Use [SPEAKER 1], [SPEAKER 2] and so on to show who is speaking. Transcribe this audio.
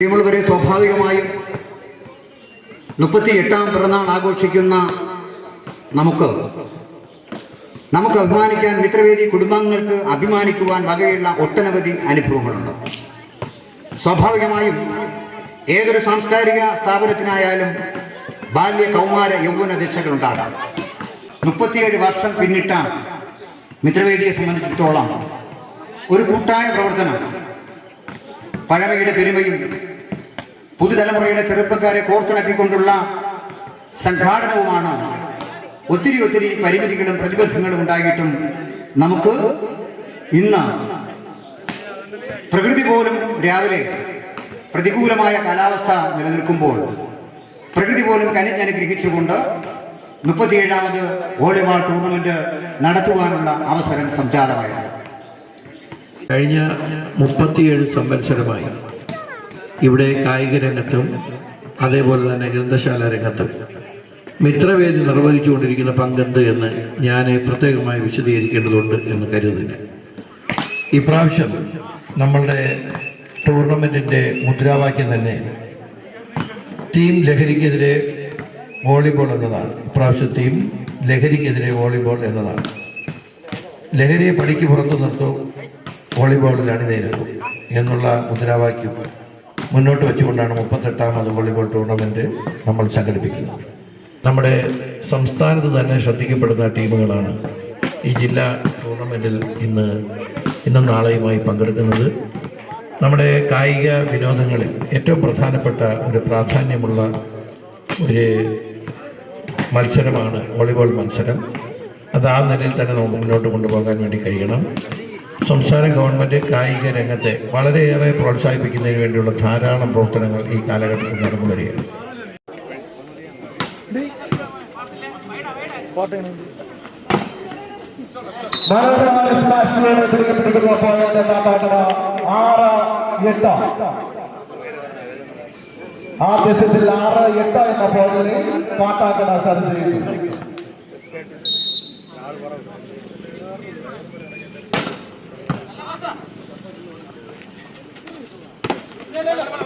[SPEAKER 1] പ്രിയമുള്ളവരെ സ്വാഭാവികമായും മുപ്പത്തി എട്ടാം പിറന്നാൾ ആഘോഷിക്കുന്ന നമുക്ക് നമുക്ക് അഭിമാനിക്കാൻ മിത്രവേദി കുടുംബാംഗങ്ങൾക്ക് അഭിമാനിക്കുവാൻ വകയുള്ള ഒട്ടനവധി അനുഭവങ്ങളുണ്ട്. സ്വാഭാവികമായും ഏതൊരു സാംസ്കാരിക സ്ഥാപനത്തിനായാലും ബാല്യ കൗമാര യൗവന ദിശകളുണ്ടാകാം. മുപ്പത്തിയേഴ് വർഷം പിന്നിട്ടാണ് മിത്രവേദിയെ സംബന്ധിച്ചിടത്തോളം ഒരു കൂട്ടായ പ്രവർത്തനം പഴമയുടെ പെരുമയും പുതുതലമുറയുടെ ചെറുപ്പക്കാരെ കോർത്തിണക്കിക്കൊണ്ടുള്ള സംഘാടനവുമാണ് ഒത്തിരി ഒത്തിരി പരിമിതികളും പ്രതിബന്ധങ്ങളും ഉണ്ടായിട്ടും നമുക്ക് ഇന്ന് പ്രകൃതി പോലും രാവിലെ പ്രതികൂലമായ കാലാവസ്ഥ നിലനിൽക്കുമ്പോൾ പ്രകൃതി പോലും കനിഞ്ഞനുഗ്രഹിച്ചുകൊണ്ട് മുപ്പത്തിയേഴാമത് വോളിബോൾ ടൂർണമെന്റ് നടത്തുവാനുള്ള അവസരം സംജാതമായിരുന്നു.
[SPEAKER 2] കഴിഞ്ഞ മുപ്പത്തിയേഴ് സംവത്സരമായി ഇവിടെ കായിക രംഗത്തും അതേപോലെ തന്നെ ഗ്രന്ഥശാല രംഗത്തും. മിത്രവേദി നിർവഹിച്ചുകൊണ്ടിരിക്കുന്ന പങ്കെന്ത് എന്ന് ഞാൻ പ്രത്യേകമായി വിശദീകരിക്കേണ്ടതുണ്ട് എന്ന് കരുതുന്നില്ല ഇപ്രാവശ്യം നമ്മളുടെ ടൂർണമെന്റിന്റെ മുദ്രാവാക്യം തന്നെ ടീം ലഹരിക്കെതിരെ വോളിബോൾ എന്നതാണ്. ഇപ്രാവശ്യം ടീം ലഹരിക്കെതിരെ വോളിബോൾ എന്നതാണ്. ലഹരിയെ പടിക്ക് പുറത്തു നിർത്തും വോളിബോളിൽ അണിനേരുന്നു എന്നുള്ള മുദ്രാവാക്യം മുന്നോട്ട് വെച്ചുകൊണ്ടാണ് മുപ്പത്തെട്ടാമത് വോളിബോൾ ടൂർണമെന്റ് നമ്മൾ സംഘടിപ്പിക്കുന്നത്. നമ്മുടെ സംസ്ഥാനത്ത് തന്നെ ശ്രദ്ധിക്കപ്പെടുന്ന ടീമുകളാണ് ഈ ജില്ലാ ടൂർണമെന്റിൽ ഇന്ന് ഇന്നും നാളെയുമായി പങ്കെടുക്കുന്നത്. നമ്മുടെ കായിക വിനോദങ്ങളിൽ ഏറ്റവും പ്രധാനപ്പെട്ട ഒരു പ്രാധാന്യമുള്ള ഒരു മത്സരമാണ് വോളിബോൾ മത്സരം. അത് ആ നിലയിൽ തന്നെ നമുക്ക് മുന്നോട്ട് കൊണ്ടുപോകാൻ വേണ്ടി കഴിയണം. സംസ്ഥാന ഗവൺമെന്റ് കായിക രംഗത്തെ വളരെയേറെ പ്രോത്സാഹിപ്പിക്കുന്നതിന് വേണ്ടിയുള്ള ധാരാളം പ്രവർത്തനങ്ങൾ ഈ കാലഘട്ടത്തിൽ നടന്നു വരികയാണ്.
[SPEAKER 3] ആദ്യ സെറ്റിൽ ആറ് എട്ട് എന്ന പോയിന്റിൽ കാട്ടാക്കട സർജ് Hadi hadi.